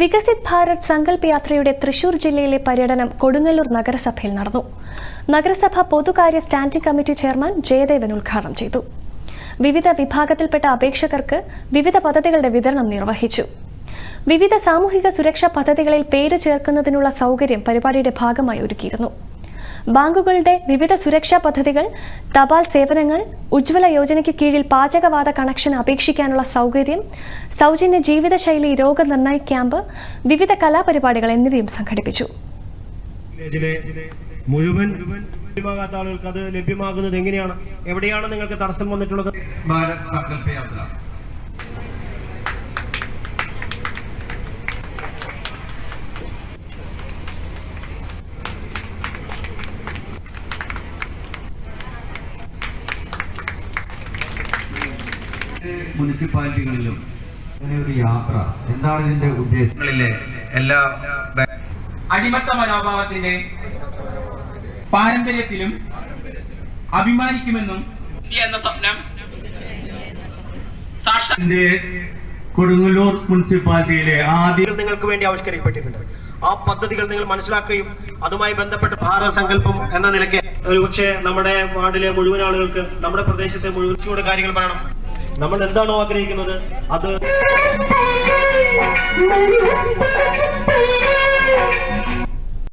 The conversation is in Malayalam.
വികസിത് ഭാരത് സങ്കല്പ് യാത്രയുടെ തൃശൂർ ജില്ലയിലെ പര്യടനം കൊടുങ്ങല്ലൂർ നഗരസഭയിൽ നടന്നു. നഗരസഭ പൊതുകാര്യ സ്റ്റാൻഡിംഗ് കമ്മിറ്റി ചെയർമാൻ ജയദേവൻ ഉദ്ഘാടനം ചെയ്തു. വിവിധ വിഭാഗത്തിൽപ്പെട്ട അപേക്ഷകർക്ക് വിവിധ പദ്ധതികളുടെ വിതരണം നിർവഹിച്ചു. വിവിധ സാമൂഹിക സുരക്ഷാ പദ്ധതികളിൽ പേര് ചേർക്കുന്നതിനുള്ള സൗകര്യം പരിപാടിയുടെ ഭാഗമായി ഒരുക്കിയിരുന്നു. ബാങ്കുകളുടെ വിവിധ സുരക്ഷാ പദ്ധതികൾ തപാൽ സേവനങ്ങൾ ഉജ്ജ്വല യോജനയ്ക്ക് കീഴിൽ പാചകവാത കണക്ഷൻ അപേക്ഷിക്കാനുള്ള സൗകര്യം സൗജന്യ ജീവിതശൈലി രോഗനിർണയ ക്യാമ്പ് വിവിധ കലാപരിപാടികൾ എന്നിവയും സംഘടിപ്പിച്ചു. മുഴുവൻ ലഭ്യമാകാത്ത ആളുകൾക്ക് അത് ലഭ്യമാകുന്നത് എങ്ങനെയാണ്? എവിടെയാണ് നിങ്ങൾക്ക് തടസ്സം വന്നിട്ടുള്ളത്? ഭാരത് സങ്കല്പ യാത്ര. മുനിസിപ്പാലിറ്റികളിലും അങ്ങനെ ഒരു യാത്ര. എന്താണ് ഇതിന്റെ ഉദ്ദേശങ്ങളിലെ എല്ലാ അടിമത്ത മനോഭാവത്തിന്റെ പാരമ്പര്യത്തിലും അഭിമാനിക്കുമെന്നും എന്ന സ്വപ്നം സാക്ഷാന്റെ കൊടുങ്ങല്ലൂർ മുനിസിപ്പാലിറ്റിയിലെ ആദ്യം നിങ്ങൾക്ക് വേണ്ടി ആവിഷ്കരിക്കപ്പെട്ടിട്ടുണ്ട്. ആ പദ്ധതികൾ നിങ്ങൾ മനസ്സിലാക്കുകയും അതുമായി ബന്ധപ്പെട്ട് ഭാരത സങ്കല്പം എന്ന നിലയ്ക്ക് ഒരുപക്ഷെ നമ്മുടെ വാർഡിലെ മുഴുവൻ ആളുകൾക്ക് നമ്മുടെ പ്രദേശത്തെ മുഴുവൻ കാര്യങ്ങൾ പറയണം. നമ്മൾ എന്താണോ ആഗ്രഹിക്കുന്നത് അത്.